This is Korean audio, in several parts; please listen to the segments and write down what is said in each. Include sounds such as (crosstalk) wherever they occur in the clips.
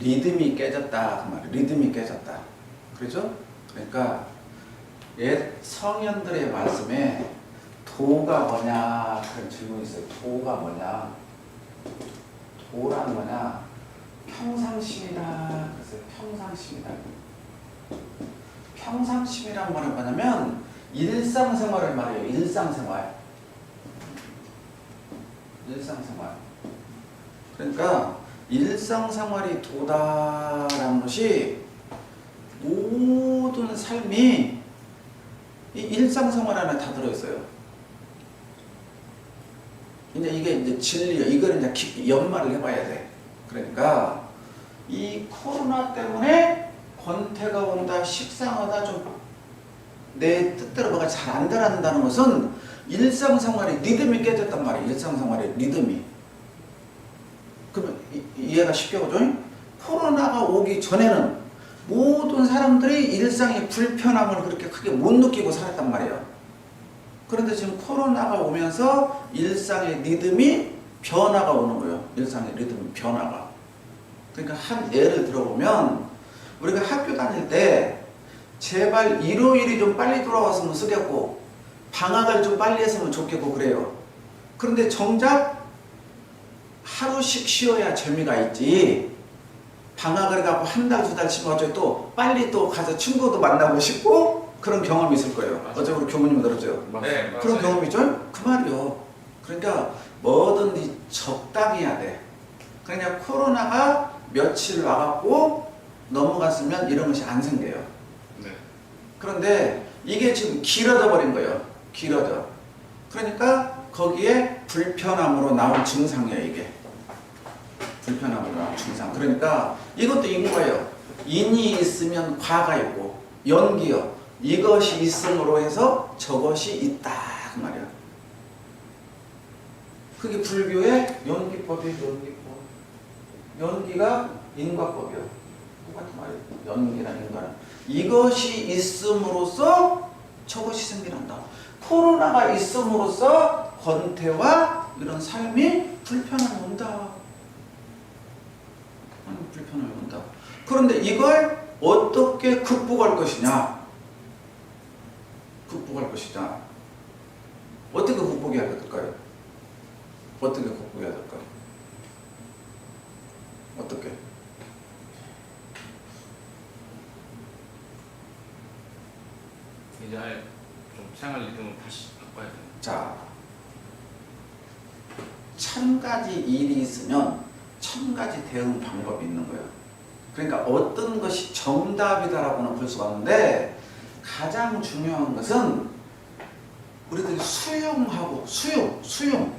리듬이 깨졌다. 그 말이 리듬이 깨졌다. 그렇죠? 그러니까 옛 성현들의 말씀에 도가 뭐냐? 그런 질문이 있어요. 도가 뭐냐? 도란 뭐냐? 평상심이다 그래서 평상심이다. 평상심이란 말은 뭐냐면 일상생활을 말해요. 일상생활. 일상생활. 그러니까 일상생활이 도다라는 것이 모든 삶이 이 일상생활 안에 다 들어있어요. 이제 이게 이제 진리요. 이걸 이제 연말을 해봐야 돼. 그러니까 이 코로나 때문에 권태가 온다, 식상하다, 좀 내 뜻대로 뭐가 잘 안 되란다는 것은 일상생활의 리듬이 깨졌단 말이에요. 일상생활의 리듬이. 그러면 이- 이해가 쉽게 오죠? 코로나가 오기 전에는 모든 사람들이 일상의 불편함을 그렇게 크게 못 느끼고 살았단 말이에요. 그런데 지금 코로나가 오면서 일상의 리듬이 변화가 오는 거예요. 일상의 리듬 변화가. 그러니까 한 예를 들어보면 우리가 학교 다닐 때 제발 일요일이 좀 빨리 돌아왔으면 쓰겠고 방학을 좀 빨리 했으면 좋겠고 그래요. 그런데 정작 하루씩 쉬어야 재미가 있지. 방학을 가고 한 달, 두달 치면 어차피 또 빨리 또 가서 친구도 만나고 싶고 그런 경험이 있을 거예요. 맞아요. 어제 우리 교무님 들었죠? 네, 그런 맞아요. 경험이 있죠? 그 말이요. 그러니까 뭐든지 적당히 해야 돼. 그러니까 코로나가 며칠 와갖고 넘어갔으면 이런 것이 안 생겨요. 네. 그런데 이게 지금 길어져 버린 거예요. 길어져. 그러니까 거기에 불편함으로 나온 증상이에요, 이게. 나온 증상. 그러니까 이것도 인과예요. 인이 있으면 과가 있고 연기요. 이것이 있음으로 해서 저것이 있다 그 말이야. 그게 불교의 연기법이에요, 연기법. 연기가 인과법이요. 똑같은 말이에요. 연기랑 인과는. 이것이 있음으로써 저것이 생겨난다. 코로나가 있음으로써 권태와 이런 삶이 불편함이 온다. 불편함이 온다. 그런데 이걸 어떻게 극복할 것이냐? 극복할 것이냐? 어떻게 극복해야 될까요? 어떻게 극복해야 될까요? 어떻게? 이제 아예 좀 생활 리듬을 다시 바꿔야 돼요. 자, 천 가지 일이 있으면 천 가지 대응 방법이 있는 거예요. 그러니까 어떤 것이 정답이다라고는 볼 수가 없는데 가장 중요한 것은 우리들이 수용하고 수용, 수용,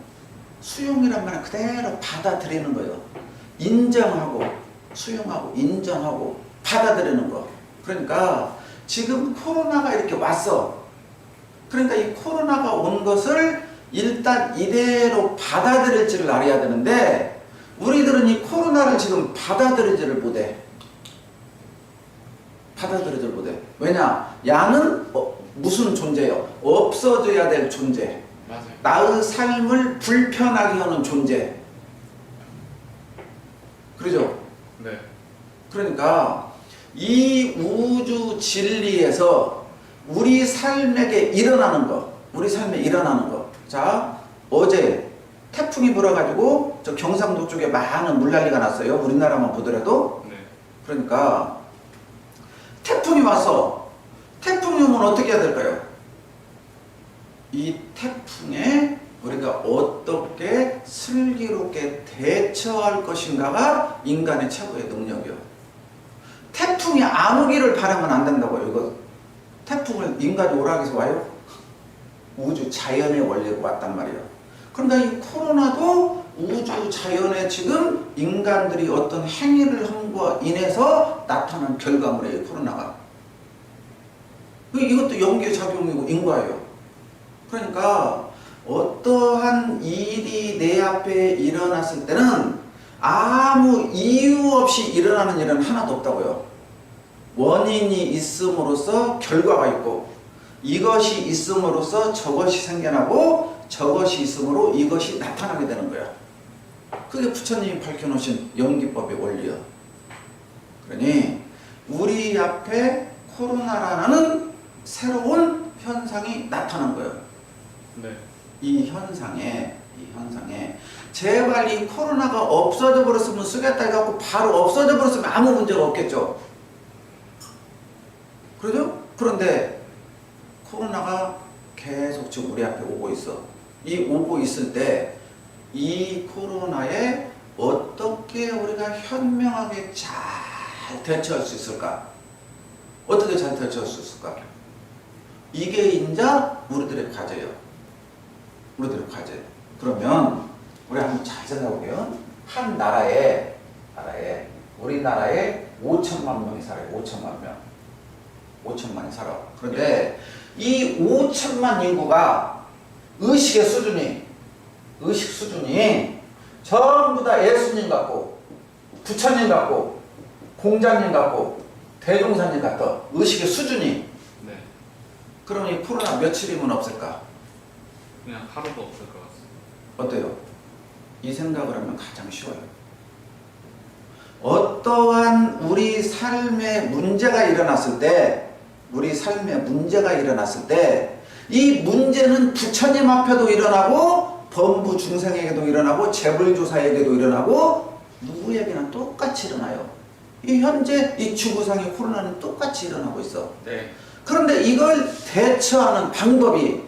수용이란 말은 그대로 받아들이는 거예요. 인정하고 수용하고 인정하고 받아들이는 거. 그러니까 지금 코로나가 이렇게 왔어. 그러니까 이 코로나가 온 것을 일단 이대로 받아들일지를 알아야 되는데 우리들은 이 코로나를 지금 받아들이지를 못해. 받아들이지를 못해. 왜냐? 야는 어, 무슨 존재예요? 없어져야 될 존재. 맞아요. 나의 삶을 불편하게 하는 존재. 그러죠? 네. 그러니까 이 우주 진리에서 우리 삶에게 일어나는 거, 우리 삶에 일어나는 거. 자, 어제 태풍이 불어가지고 저 경상도 쪽에 많은 물난리가 났어요. 우리나라만 보더라도. 네. 그러니까 태풍이 와서 태풍이 오면 어떻게 해야 될까요? 이 태풍에 우리가 어떻게 슬기롭게 대처할 것인가가 인간의 최고의 능력이요. 태풍이 안 오기를 바라면 안 된다고요. 이거 태풍을 인간이 오라고 해서 와요? 우주 자연의 원리로 왔단 말이에요. 그러니까 이 코로나도 우주 자연의 지금 인간들이 어떤 행위를 함과 인해서 나타난 결과물이에요. 코로나가. 그 이것도 연계 작용이고 인과예요. 그러니까 어떠한 일이 내 앞에 일어났을 때는 아무 이유 없이 일어나는 일은 하나도 없다고요. 원인이 있음으로써 결과가 있고 이것이 있음으로써 저것이 생겨나고 저것이 있음으로 이것이 나타나게 되는 거야. 그게 부처님이 밝혀놓으신 연기법의 원리야. 그러니 우리 앞에 코로나라는 새로운 현상이 나타난 거예요. 네. 이 현상에 이 현상에 제발 이 코로나가 없어져 버렸으면 쓰겠다 해갖고 바로 없어져 버렸으면 아무 문제가 없겠죠. 그러죠? 그런데 코로나가 계속 지금 우리 앞에 오고 있어. 이 오고 있을 때 이 코로나에 어떻게 우리가 현명하게 잘 대처할 수 있을까? 어떻게 잘 대처할 수 있을까? 이게 인자 우리들의 과제예요. 우리들의 과제. 그러면 우리 한번 잘 생각해볼게요. 한 나라에 나라에 우리나라에 5천만 명이 살아요. 5천만 명. 5천만이 살아. 그런데 이 5천만 인구가 의식의 수준이 의식 수준이 전부 다 예수님 같고 부처님 같고 공자님 같고 대종사님 같다. 의식의 수준이 네. 그럼 이 코로나 며칠이면 없을까? 그냥 하루도 없을 것 같습니다. 어때요? 이 생각을 하면 가장 쉬워요. 어떠한 우리 삶에 문제가 일어났을 때, 우리 삶에 문제가 일어났을 때, 이 문제는 부처님 앞에도 일어나고, 범부 중생에게도 일어나고, 재벌조사에게도 일어나고, 누구에게나 똑같이 일어나요. 이 현재 이 지구상의 코로나는 똑같이 일어나고 있어. 네. 그런데 이걸 대처하는 방법이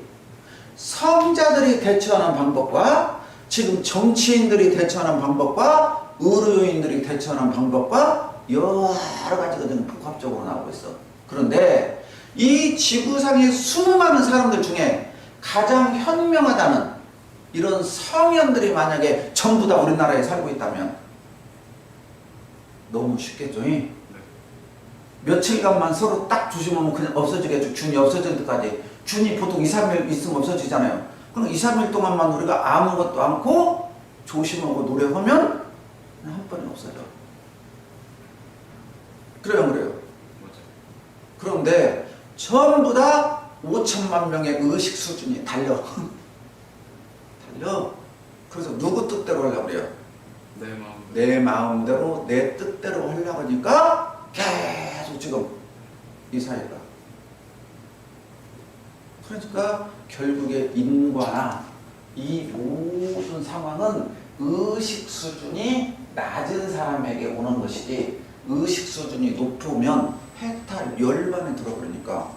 성자들이 대처하는 방법과 지금 정치인들이 대처하는 방법과 의료인들이 대처하는 방법과 여러 가지가 지금 복합적으로 나오고 있어. 그런데 이 지구상의 수많은 사람들 중에 가장 현명하다는 이런 성현들이 만약에 전부 다 우리나라에 살고 있다면 너무 쉽겠죠? 이? 며칠간만 서로 딱 조심하면 그냥 없어지겠죠. 균이 없어질 때까지. 균이 보통 2, 3일 있으면 없어지잖아요. 그럼 2, 3일 동안만 우리가 아무것도 않고 조심하고 노력하면 그냥 한 번에 없어져. 그래요, 그래요. 그런데 전부 다 5천만 명의 의식 수준이 달려. (laughs) 달려. 그래서 누구 뜻대로 하려고 그래요? 내 마음. 내 마음대로 내 뜻대로 하려고 하니까 계속 지금 이 사회가 그러니까 결국에 인과나 이 모든 상황은 의식 수준이 낮은 사람에게 오는 것이지 의식 수준이 높으면 해탈 열반에 들어버리니까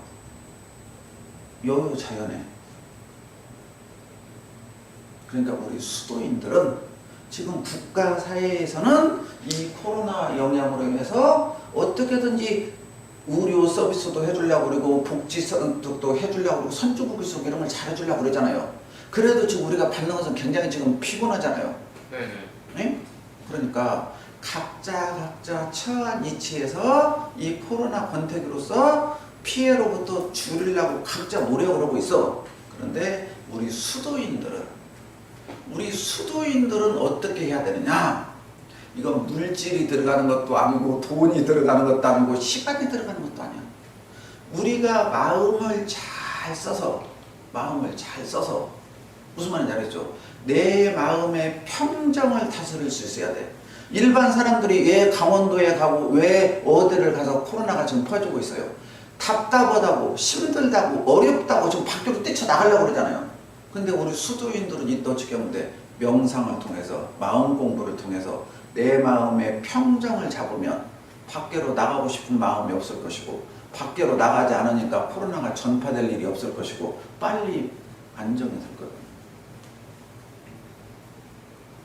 여유 자연에 그러니까 우리 수도인들은 지금 국가 사회에서는 이 코로나 영향으로 인해서 어떻게든지 의료 서비스도 해주려고 그러고 복지 선도 해주려고 그러고 선주국에서 이런 걸 잘해주려고 그러잖아요. 그래도 지금 우리가 받는 것은 굉장히 지금 피곤하잖아요. 네네. 네? 그러니까 각자 각자 처한 위치에서 이 코로나 권태기로서 피해로부터 줄이려고 각자 노력을 하고 있어. 그런데 우리 수도인들은 우리 수도인들은 어떻게 해야 되느냐? 이건 물질이 들어가는 것도 아니고 돈이 들어가는 것도 아니고 시간이 들어가는 것도 아니야. 우리가 마음을 잘 써서 마음을 잘 써서 무슨 말인지 알겠죠? 내 마음의 평정을 다스릴 수 있어야 돼. 일반 사람들이 왜 강원도에 가고 왜 어디를 가서 코로나가 지금 퍼지고 있어요. 답답하다고 힘들다고 어렵다고 지금 밖으로 뛰쳐나가려고 그러잖아요. 근데 우리 수도인들은 하면 돼? 명상을 통해서 마음 공부를 통해서 내 마음의 평정을 잡으면 밖으로 나가고 싶은 마음이 없을 것이고 밖으로 나가지 않으니까 코로나가 전파될 일이 없을 것이고 빨리 안정이 될 거예요.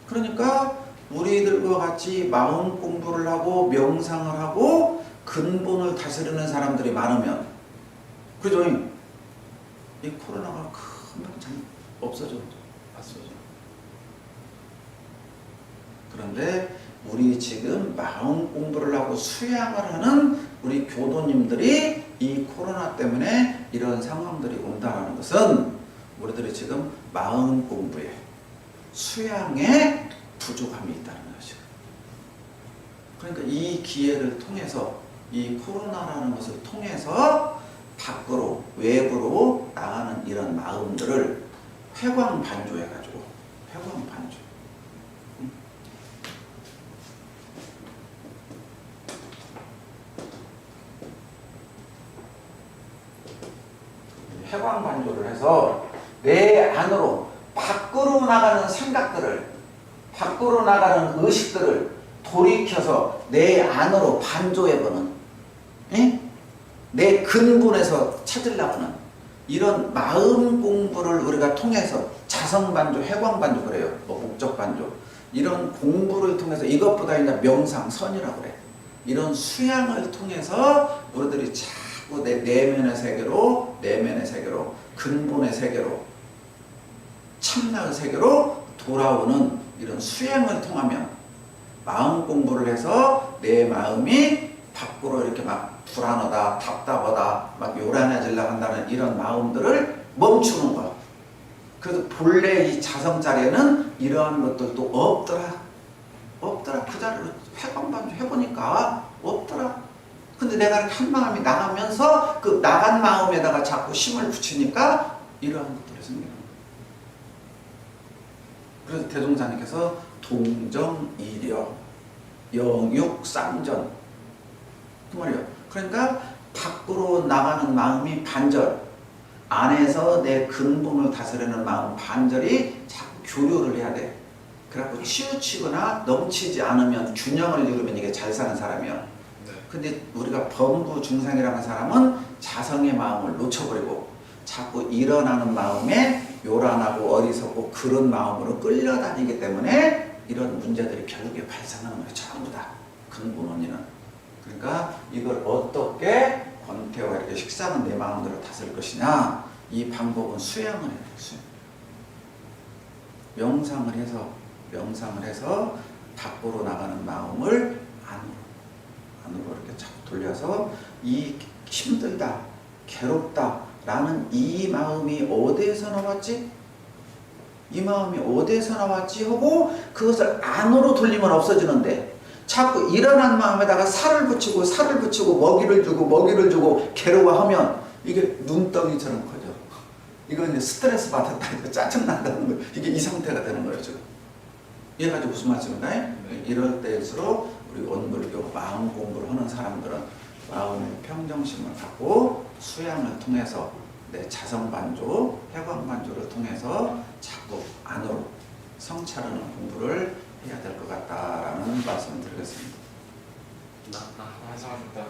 그러니까 우리들과 같이 마음 공부를 하고 명상을 하고 근본을 다스리는 사람들이 많으면 그죠? 이 코로나가 잘 없어져. 없어져. 그런데 우리 지금 마음 공부를 하고 수양을 하는 우리 교도님들이 이 코로나 때문에 이런 상황들이 온다는 것은 우리들이 지금 마음 공부에 수양에 부족함이 있다는 것이죠. 그러니까 이 기회를 통해서 이 코로나라는 것을 통해서 밖으로 외부로 나가는 이런 마음들을 회광 반조 해가지고 회광 반조. 음. 회광 반조를 해서 내 안으로 밖으로 나가는 생각들을 밖으로 나가는 의식들을 돌이켜서 내 안으로 반조해보는 예? 내 근본에서 찾으려고 하는 이런 마음 공부를 우리가 통해서 자성반조, 해광반조 그래요. 뭐 목적반조 이런 공부를 통해서 이것보다 이제 명상 선이라고 그래. 이런 수양을 통해서 우리들이 자꾸 내 내면의 세계로 내면의 세계로 근본의 세계로 참나의 세계로 돌아오는 이런 수행을 통하면 마음 공부를 해서 내 마음이 밖으로 이렇게 막 불안하다, 답답하다, 막 요란해지려 한다는 이런 마음들을 멈추는 것. 그래서 본래 이 자성 자리에는 이러한 것들도 없더라. 없더라. 그 자리를 회방반주 해보니까 없더라. 근데 내가 이렇게 한 마음이 나가면서 그 나간 마음에다가 자꾸 힘을 붙이니까 이러한 것들이 생기는 거예요. 그래서 대종사님께서 동정이력, 영육쌍전 그 말이에요. 그러니까 밖으로 나가는 마음이 반절, 안에서 내 근본을 다스리는 마음 반절이 자꾸 교류를 해야 돼. 그래갖고 치우치거나 넘치지 않으면 균형을 이루면 이게 잘 사는 사람이야. 네. 근데 우리가 범부 중상이라는 사람은 자성의 마음을 놓쳐버리고 자꾸 일어나는 마음에 요란하고 어리석고 그런 마음으로 끌려다니기 때문에 이런 문제들이 결국에 발생하는 거예요. 전부 다 근본 원인은. 그러니까 이걸 어떻게 권태와 이렇게 식사는 내 마음대로 다스릴 것이냐 이 방법은 수양을 해야 돼요. 수양. 명상을 해서 명상을 해서 밖으로 나가는 마음을 안으로 안으로 이렇게 자꾸 돌려서 이 힘들다 괴롭다 라는 이 마음이 어디에서 나왔지? 이 마음이 어디에서 나왔지? 하고 그것을 안으로 돌리면 없어지는데 자꾸 일어난 마음에다가 살을 붙이고 살을 붙이고 먹이를 주고 먹이를 주고 괴로워하면 이게 눈덩이처럼 커져. 이건 스트레스 받았다, 짜증난다는 거. 이게 이 상태가 되는 거예요, 지금. 이해가지고 무슨 말씀인가요? 네. 이럴 때일수록 우리 원불교 마음 공부를 하는 사람들은 마음의 평정심을 갖고 수양을 통해서 내 자성 반조, 해광 반조를 통해서 자꾸 안으로 성찰하는 공부를 해야 될 것 같다라는 말씀을 드리겠습니다. 감사합니다.